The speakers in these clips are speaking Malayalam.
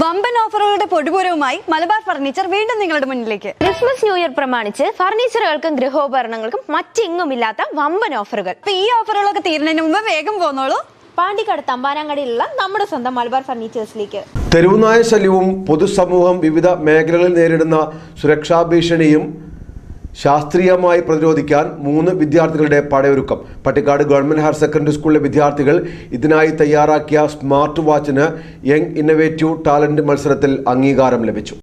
വമ്പൻ ഓഫറുകളുടെ പൊടിപൂരവുമായി മലബാർ ഫർണിച്ചർ വീണ്ടും നിങ്ങളുടെ മുന്നിലേക്ക്. ക്രിസ്മസ് ന്യൂ ഇയർ പ്രമാണിച്ച് ഫർണിച്ചറുകൾക്കും ഗൃഹോപകരണങ്ങൾക്കും മറ്റെങ്ങുമില്ലാത്ത വമ്പൻ ഓഫറുകൾ. അപ്പൊ ഈ ഓഫറുകളൊക്കെ തീരുന്നതിന് മുമ്പ് വേഗം പോന്നോളൂ. പാണ്ടിക്കാട് തമ്പാനാങ്കടിയിലുള്ള നമ്മുടെ സ്വന്തം മലബാർ ഫർണിച്ചേഴ്സിലേക്ക്. തെരുവുനായ ശല്യവും പൊതുസമൂഹം വിവിധ മേഖലകളിൽ നേരിടുന്ന സുരക്ഷാ ഭീഷണിയും ശാസ്ത്രീയമായി പ്രതിരോധിക്കാൻ മൂന്ന് വിദ്യാർത്ഥികളുടെ പടയൊരുക്കം. പട്ടിക്കാട് ഗവൺമെന്റ് ഹയർ സെക്കൻഡറി സ്കൂളിലെ വിദ്യാർത്ഥികൾ ഇതിനായി തയ്യാറാക്കിയ സ്മാർട്ട് വാച്ചിന് യങ് ഇന്നവേറ്റീവ് ടാലന്റ് മത്സരത്തിൽ അംഗീകാരം ലഭിച്ചു.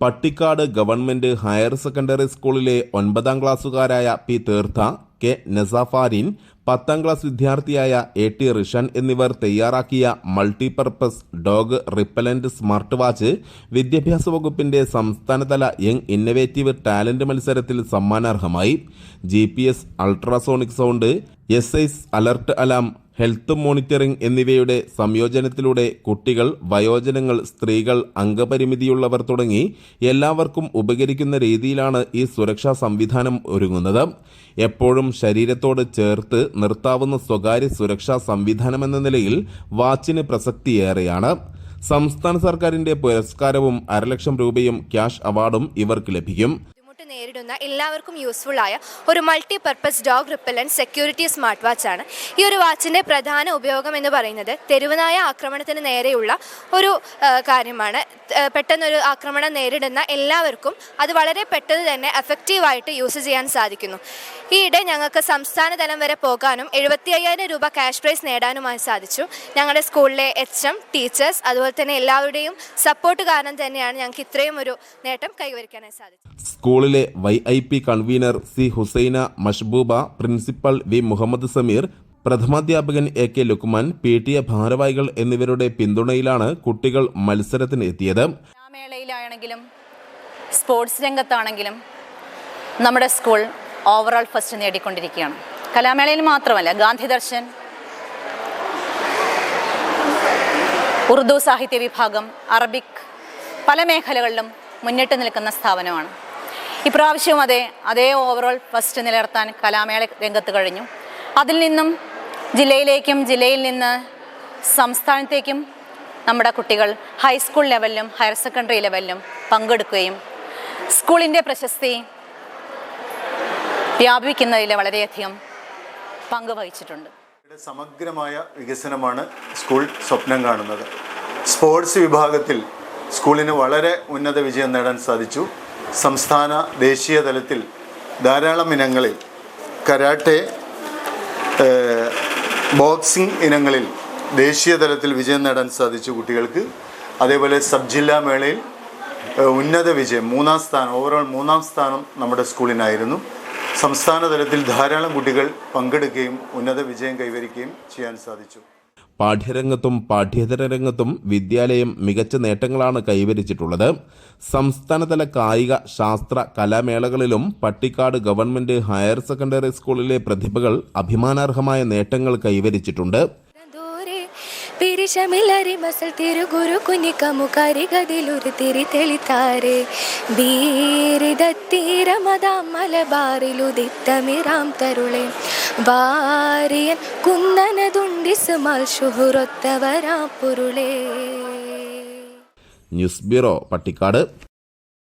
പട്ടിക്കാട് ഗവൺമെന്റ് ഹയർ സെക്കൻഡറി സ്കൂളിലെ ഒൻപതാം ക്ലാസ്സുകാരായ പി തീർത്ഥ കെ നസാഫാരിൻ പത്താം ക്ലാസ് വിദ്യാർത്ഥിയായ എ ടി റിഷൻ എന്നിവർ തയ്യാറാക്കിയ multipurpose dog repellent smart watch വിദ്യാഭ്യാസ വകുപ്പിന്റെ സംസ്ഥാനതല യങ് ഇന്നവേറ്റീവ് ടാലന്റ് മത്സരത്തിൽ സമ്മാനാർഹമായി. G P S ultrasonic sound S alert alarm health monitoring എന്നിവയുടെ സംയോജനത്തിലൂടെ കുട്ടികൾ വയോജനങ്ങൾ സ്ത്രീകൾ അംഗപരിമിതിയുള്ളവർ തുടങ്ങി എല്ലാവർക്കും ഉപകരിക്കുന്ന രീതിയിലാണ് ഈ സുരക്ഷാ സംവിധാനം ഒരുങ്ങുന്നത്. എപ്പോഴും ശരീരത്തോട് ചേർത്ത് നിർത്താവുന്ന സ്വകാര്യ സുരക്ഷാ സംവിധാനമെന്ന നിലയിൽ വാച്ചിന് പ്രസക്തിയേറെയാണ്. സംസ്ഥാന സർക്കാരിന്റെ പുരസ്കാരവും അരലക്ഷം രൂപയും ക്യാഷ് അവാർഡും ഇവർക്ക് ലഭിക്കും. നേരിടുന്ന എല്ലാവർക്കും യൂസ്ഫുൾ ആയ ഒരു multi purpose dog repellent security smart വാച്ചാണ് ഈ ഒരു വാച്ചിന്റെ പ്രധാന ഉപയോഗം എന്ന് പറയുന്നത് തെരുവനായ ആക്രമണത്തിന് നേരെയുള്ള ഒരു കാര്യമാണ്. പെട്ടെന്നൊരു ആക്രമണം നേരിടുന്ന എല്ലാവർക്കും അത് വളരെ പെട്ടെന്ന് തന്നെ എഫക്റ്റീവായിട്ട് യൂസ് ചെയ്യാൻ സാധിക്കുന്നു. ഈയിടെ ഞങ്ങൾക്ക് സംസ്ഥാന തലം വരെ പോകാനും എഴുപത്തി അയ്യായിരം രൂപ ക്യാഷ് പ്രൈസ് നേടാനുമായി സാധിച്ചു. ഞങ്ങളുടെ സ്കൂളിലെ എച്ച് എം ടീച്ചേഴ്സ് അതുപോലെ തന്നെ എല്ലാവരുടെയും സപ്പോർട്ട് കാരണം തന്നെയാണ് ഞങ്ങൾക്ക് ഇത്രയും ഒരു നേട്ടം കൈവരിക്കാനായി സാധിച്ചത്. സ്കൂളിലെ Y I P convenor C Husaina Mashbooba principal V Muhammad Sameer പ്രഥമാധ്യാപകൻ A K Luqman P T A ഭാരവാഹികൾ എന്നിവരുടെ പിന്തുണയിലാണ് കുട്ടികൾ മത്സരത്തിന് എത്തിയത്. മേളയിലാണെങ്കിലും സ്പോർട്സ് രംഗത്താണെങ്കിലും നമ്മുടെ സ്കൂൾ ഓവറോൾ ഫസ്റ്റ് നേടിക്കൊണ്ടിരിക്കുകയാണ്. കലാമേളയിൽ മാത്രമല്ല ഗാന്ധി ദർശൻ ഉറുദു സാഹിത്യ വിഭാഗം അറബിക് പല മേഖലകളിലും മുന്നിട്ട് നിൽക്കുന്ന സ്ഥാപനമാണ്. ഇപ്രാവശ്യവും അതേ അതേ ഓവറോൾ ഫസ്റ്റ് നിലനിർത്താൻ കലാമേള രംഗത്ത് കഴിഞ്ഞു. അതിൽ നിന്നും ജില്ലയിലേക്കും ജില്ലയിൽ നിന്ന് സംസ്ഥാനത്തേക്കും നമ്മുടെ കുട്ടികൾ ഹൈസ്കൂൾ ലെവലിലും ഹയർ സെക്കൻഡറി ലെവലിലും പങ്കെടുക്കുകയും സ്കൂളിന്റെ പ്രശസ്തി വ്യാപിക്കുന്നതിൽ വളരെയധികം പങ്ക് വഹിച്ചിട്ടുണ്ട്. ഇവിടെ സമഗ്രമായ വികസനമാണ് സ്കൂൾ സ്വപ്നം കാണുന്നത്. സ്പോർട്സ് വിഭാഗത്തിൽ സ്കൂളിന് വളരെ ഉന്നത വിജയം നേടാൻ സാധിച്ചു. സംസ്ഥാന ദേശീയ തലത്തിൽ ധാരാളം ഇനങ്ങളിൽ കരാട്ടെ ബോക്സിംഗ് ഇനങ്ങളിൽ ദേശീയ തലത്തിൽ വിജയം നേടാൻ സാധിച്ചു കുട്ടികൾക്ക്. അതേപോലെ സബ് ജില്ലാ മേളയിൽ ഉന്നത വിജയം മൂന്നാം സ്ഥാനം ഓവറോൾ മൂന്നാം സ്ഥാനം നമ്മുടെ സ്കൂളിനായിരുന്നു. സംസ്ഥാന തലത്തിൽ ധാരാളം കുട്ടികൾ പങ്കെടുക്കുകയും ഉന്നത വിജയം കൈവരിക്കുകയും ചെയ്യാൻ സാധിച്ചു. പാഠ്യരംഗത്തും പാഠ്യേതര രംഗത്തും വിദ്യാലയം മികച്ച നേട്ടങ്ങളാണ് കൈവരിച്ചിട്ടുള്ളത്. സംസ്ഥാനതല കായിക ശാസ്ത്ര കലാമേളകളിലും പട്ടിക്കാട് ഗവൺമെന്റ് ഹയർ സെക്കൻഡറി സ്കൂളിലെ പ്രതിഭകൾ അഭിമാനാർഹമായ നേട്ടങ്ങൾ കൈവരിച്ചിട്ടുണ്ട്. തിരുഗുരു തിരി ന്യൂസ് ബ്യൂറോ പട്ടിക്കാട്.